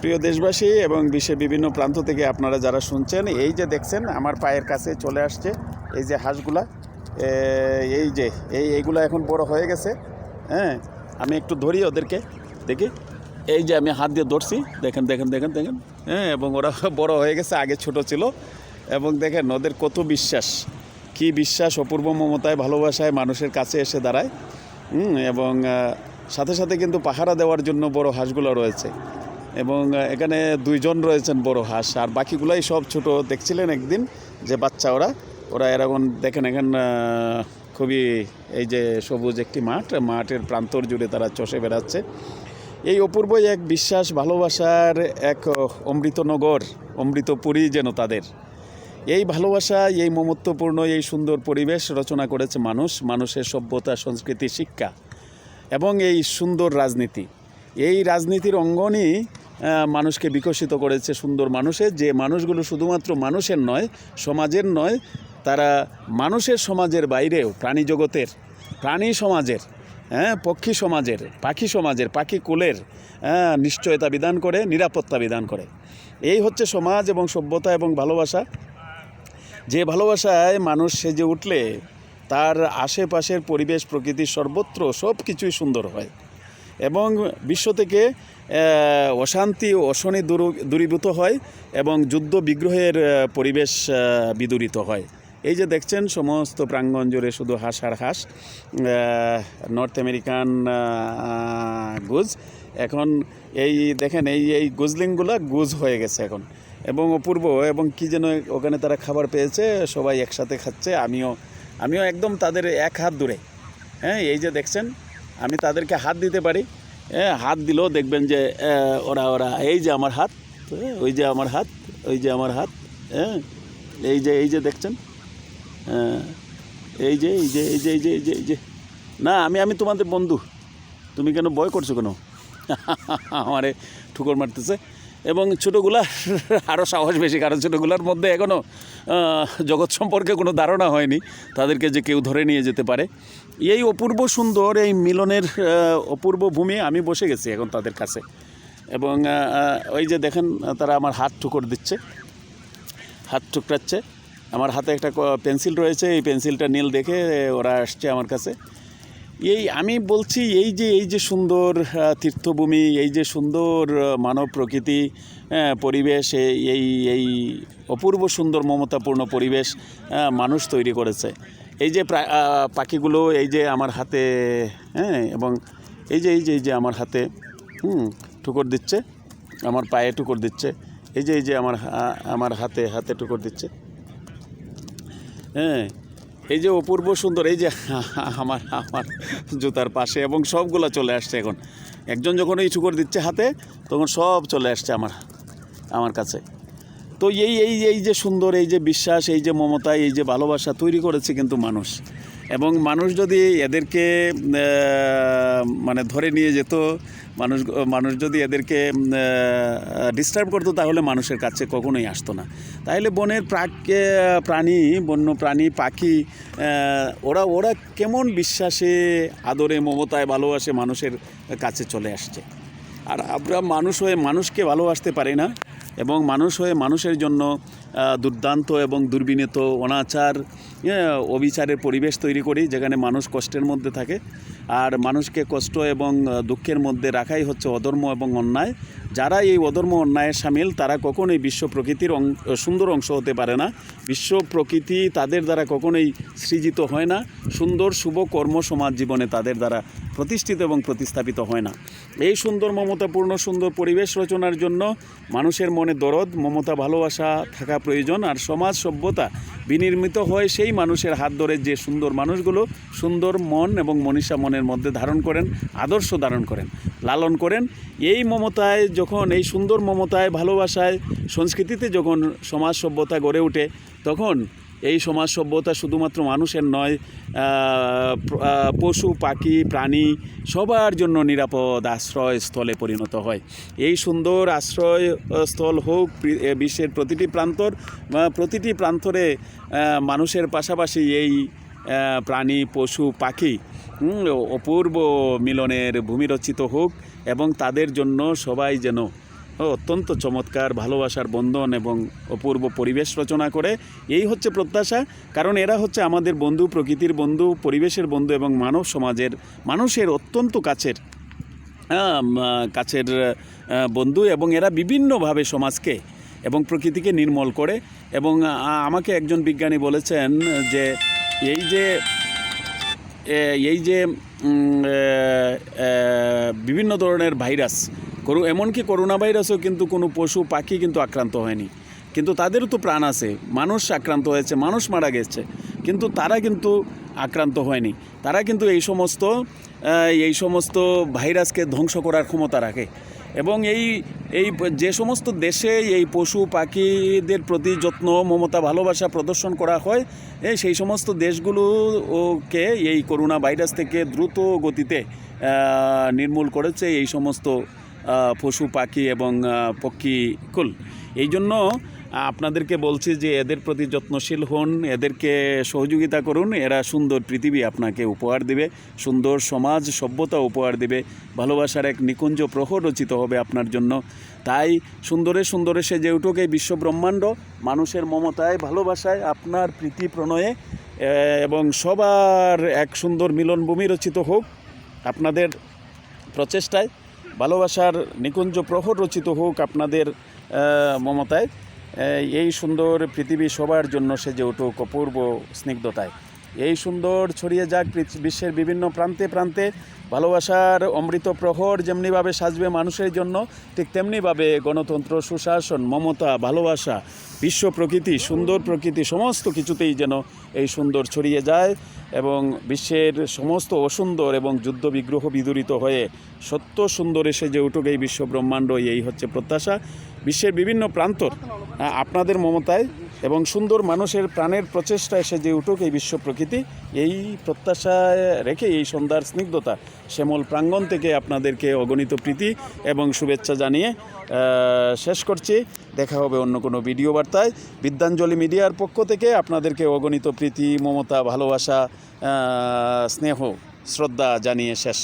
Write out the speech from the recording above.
প্রিয় দেশবাসী এবং বিশ্বের বিভিন্ন প্রান্ত থেকে আপনারা যারা শুনছেন, এই যে দেখছেন, আমার পায়ের কাছে চলে আসছে এই যে হাঁসগুলা। এই যে, এই, এইগুলো এখন বড় হয়ে গেছে। হ্যাঁ আমি একটু ধরি ওদেরকে, দেখি। এই যে আমি হাত দিয়ে ধরছি, দেখেন দেখেন দেখেন দেখেন। হ্যাঁ এবং ওরা বড় হয়ে গেছে, আগে ছোট ছিল। এবং দেখেন, ওদের কত বিশ্বাস, কি বিশ্বাস অপূর্ব মমতায়, ভালোবাসায় মানুষের কাছে এসে দাঁড়ায়। এবং সাথে সাথে কিন্তু পাহারা দেওয়ার জন্য বড় হাঁসগুলো রয়েছে। এবং এখানে দুইজন রয়েছেন বড় হাঁস, আর বাকিগুলাই সব ছোট। দেখছিলেন একদিন যে বাচ্চা ওরা ওরা এরকম দেখেন এখানে খুবই এই যে সবুজ একটি মাঠ, মাঠের প্রান্তর জুড়ে তারা চষে বেড়াচ্ছে। এই অপূর্ব এক বিশ্বাস, ভালোবাসার এক অমৃতনগর, অমৃতপুরী যেন তাদের। এই ভালোবাসা, এই মমত্বপূর্ণ, এই সুন্দর পরিবেশ রচনা করেছে মানুষ, মানুষের সভ্যতা, সংস্কৃতি, শিক্ষা এবং এই সুন্দর রাজনীতি। এই রাজনীতির অঙ্গনই মানুষকে বিকশিত করেছে সুন্দর মানুষের যে মানুষগুলো শুধুমাত্র মানুষের নয় সমাজের নয় তারা মানুষের সমাজের বাইরেও প্রাণী জগতের প্রাণী সমাজের হ্যাঁ পক্ষী সমাজের পাখি সমাজের পাখি কুলের হ্যাঁ, নিশ্চয়তা বিধান করে নিরাপত্তা বিধান করে। এই হচ্ছে সমাজ এবং সভ্যতা এবং ভালোবাসা। যে ভালোবাসায় মানুষ সেজে উঠলে তার আশেপাশের পরিবেশ প্রকৃতি সর্বত্র সব কিছুই সুন্দর হয়। এবং বিশ্ব থেকে অশান্তি ও অশনি দূর- দূরীভূত হয় এবং যুদ্ধ বিগ্রহের পরিবেশ বিদূরিত হয়। এই যে দেখছেন, সমস্ত প্রাঙ্গণ জুড়ে শুধু হাঁস আর হাঁস নর্থ আমেরিকান গুজ। এখন এই দেখেন, এই এই গুজলিংগুলো গুজ হয়ে গেছে এখন। এবং অপূর্ব, এবং কি যেন ওখানে তারা খাবার পেয়েছে, সবাই একসাথে খাচ্ছে, আমিও আমিও একদম তাদের এক হাত দূরে। হ্যাঁ এই যে দেখছেন আমি তাদেরকে হাত দিতে পারি। হাত দিলেও দেখবেন যে ওরা ওরা, এই যে আমার হাত ওই যে আমার হাত, ওই যে আমার হাত হ্যাঁ এই যে এই যে দেখছেন এই যে এই যে এই যে এই যে এই যে এই যে। না, আমি আমি তোমাদের বন্ধু। তুমি কেন ভয় করছ কেন? আমারে ঠুকর মারতেছে। এবং ছোটোগুলা আরও সাহস বেশি, কারণ ছোটোগুলার মধ্যে এখনও জগৎ সম্পর্কে কোনো ধারণা হয়নি। তাদেরকে যে কেউ ধরে নিয়ে যেতে পারে। এই অপূর্ব সুন্দর, এই মিলনের অপূর্ব ভূমি আমি বসে গেছি এখন তাদের কাছে। এবং ওই যে দেখেন, তারা আমার হাত ঠুকর দিচ্ছে। হাত ঠুকরাচ্ছে। আমার হাতে একটা পেন্সিল রয়েছে। এই পেন্সিলটা নীল দেখে ওরা আসছে আমার কাছে। এই আমি বলছি এই যে এই যে সুন্দর তীর্থভূমি, এই যে সুন্দর মানব প্রকৃতি পরিবেশ, এই- এই অপূর্ব সুন্দর মমতাপূর্ণ পরিবেশ মানুষ তৈরি করেছে। এই যে পাখিগুলো, এই যে আমার হাতে হ্যাঁ এবং এই যে এই যে এই যে আমার হাতে, হুম ঠুকর দিচ্ছে, আমার পায়ে ঠুকর দিচ্ছে, এই যে এই যে আমার আমার হাতে হাতে ঠুকর দিচ্ছে হ্যাঁ এই যে অপূর্ব সুন্দর, এই যে আমার আমার জুতার পাশে এবং সবগুলো চলে আসছে এখন। একজন যখন এই চুকর দিচ্ছে হাতে, তখন সব চলে আসছে আমার আমার কাছে। তো এই এই এই যে সুন্দর, এই যে বিশ্বাস, এই যে মমতা, এই যে ভালোবাসা তৈরি করেছে কিন্তু মানুষ। এবং মানুষ যদি এদেরকে মানে ধরে নিয়ে যেত মানুষ মানুষ যদি এদেরকে ডিস্টার্ব করতো, তাহলে মানুষের কাছে কখনোই আসতো না। তাহলে বনের প্রাক প্রাণী, বন্য প্রাণী, পাখি ওরা ওরা কেমন বিশ্বাসে, আদরে, মমতায় ভালোবাসে মানুষের কাছে চলে আসছে। আর আমরা মানুষ হয়ে মানুষকে ভালোবাসতে পারি না, এবং মানুষ হয়ে মানুষের জন্য দুর্দান্ত এবং দুর্বিনীত অনাচার অবিচারের পরিবেশ তৈরি করি, যেখানে মানুষ কষ্টের মধ্যে থাকে। আর মানুষকে কষ্ট এবং দুঃখের মধ্যে রাখাই হচ্ছে অধর্ম এবং অন্যায়। যারা এই অধর্ম অন্যায়ের সামিল, তারা কখনোই বিশ্ব প্রকৃতির সুন্দর অংশ হতে পারে না। বিশ্ব প্রকৃতি তাদের দ্বারা কখনোই সৃজিত হয় না। সুন্দর, শুভ কর্ম সমাজ জীবনে তাদের দ্বারা প্রতিষ্ঠিত এবং প্রতিস্থাপিত হয় না। এই সুন্দর, মমতাপূর্ণ, সুন্দর পরিবেশ রচনার জন্য মানুষের মনে দরদ, মমতা ভালোবাসা থাকা প্রয়োজন আর সমাজ সভ্যতা বিনির্মিত হয় সেই মানুষের হাত ধরে যে সুন্দর মানুষগুলো সুন্দর মন এবং মনীষা মনের মধ্যে ধারণ করেন, আদর্শ ধারণ করেন, লালন করেন। এই মমতায় যখন এই সুন্দর মমতায়, ভালোবাসায়, সংস্কৃতিতে যখন সমাজ সভ্যতা গড়ে ওঠে, তখন এই সমাজ সভ্যতা শুধুমাত্র মানুষের নয় পশু, পাখি, প্রাণী সবার জন্য নিরাপদ আশ্রয় স্থলে পরিণত হয়। এই সুন্দর আশ্রয় স্থল হোক বিশ্বের প্রতিটি প্রান্তর প্রতিটি প্রান্তরে মানুষের পাশাপাশি এই প্রাণী, পশু, পাখি অপূর্ব মিলনের ভূমি রচিত হোক এবং তাদের জন্য সবাই যেন অত্যন্ত চমৎকার ভালোবাসার বন্ধন এবং অপূর্ব পরিবেশ রচনা করে। এই হচ্ছে প্রত্যাশা, কারণ এরা হচ্ছে আমাদের বন্ধু, প্রকৃতির বন্ধু, পরিবেশের বন্ধু এবং মানব সমাজের, মানুষের অত্যন্ত কাছের কাছের বন্ধু এবং এরা বিভিন্নভাবে সমাজকে এবং প্রকৃতিকে নির্মল করে। এবং আমাকে একজন বিজ্ঞানী বলেছেন যে, এই যে এই যে বিভিন্ন ধরনের ভাইরাস, করু, এমনকি করোনা ভাইরাসও কিন্তু কোনো পশু, পাখি কিন্তু আক্রান্ত হয়নি। কিন্তু তাদেরও তো প্রাণ আছে। মানুষ আক্রান্ত হয়েছে, মানুষ মারা গেছে, কিন্তু তারা কিন্তু আক্রান্ত হয়নি। তারা কিন্তু এই সমস্ত এই সমস্ত ভাইরাসকে ধ্বংস করার ক্ষমতা রাখে। এবং এই এই যে সমস্ত দেশে এই পশু পাখিদের প্রতি যত্ন, মমতা, ভালোবাসা প্রদর্শন করা হয়, এই সেই সমস্ত দেশগুলোকে এই করোনা ভাইরাস থেকে দ্রুত গতিতে নির্মূল করেছে এই সমস্ত পশু পাখি এবং পক্ষীকুল এই জন্য আপনাদেরকে বলছি যে এদের প্রতি যত্নশীল হন, এদেরকে সহযোগিতা করুন, এরা সুন্দর পৃথিবী আপনাকে উপহার দেবে, সুন্দর সমাজ, সভ্যতা উপহার দেবে, ভালোবাসার এক নিকুঞ্জ প্রহর রচিত হবে আপনার জন্য। তাই সুন্দরে সুন্দরে সে যে উঠুক এই বিশ্ব ব্রহ্মাণ্ড, মানুষের মমতায়, ভালোবাসায় আপনার প্রীতি প্রণয়ে এবং সবার এক সুন্দর মিলনভূমি রচিত হোক আপনাদের প্রচেষ্টায়, ভালোবাসার নিকুঞ্জ প্রহর রচিত হোক আপনাদের মমতায়। এই সুন্দর পৃথিবী সবার জন্য সেজে উঠুক অপূর্ব স্নিগ্ধতায়। এই সুন্দর ছড়িয়ে যাক বিশ্বের বিভিন্ন প্রান্তে প্রান্তে। ভালোবাসার অমৃত প্রহর যেমনিভাবে সাজবে মানুষের জন্য, ঠিক তেমনিভাবে গণতন্ত্র, সুশাসন, মমতা, ভালোবাসা, বিশ্ব প্রকৃতি, সুন্দর প্রকৃতি, সমস্ত কিছুতেই যেন এই সুন্দর ছড়িয়ে যায় এবং বিশ্বের সমস্ত অসুন্দর এবং যুদ্ধ বিগ্রহ বিদূরিত হয়ে সত্য সুন্দর এসে যে উঠুক এই বিশ্ব ব্রহ্মাণ্ড এই হচ্ছে প্রত্যাশা। বিশ্বের বিভিন্ন প্রান্তর আপনাদের মমতায় এবং সুন্দর মানুষের প্রাণের প্রচেষ্টা এসে যে উঠুক এই বিশ্ব প্রকৃতি, এই প্রত্যাশায় রেখে এই সন্ধ্যার স্নিগ্ধতা শ্যামল প্রাঙ্গণ থেকে আপনাদেরকে অগণিত প্রীতি এবং শুভেচ্ছা জানিয়ে শেষ করছি। দেখা হবে অন্য কোনো ভিডিও বার্তায়। বিদ্যাঞ্জলি মিডিয়ার পক্ষ থেকে আপনাদেরকে অগণিত প্রীতি, মমতা, ভালোবাসা স্নেহ, শ্রদ্ধা জানিয়ে শেষ।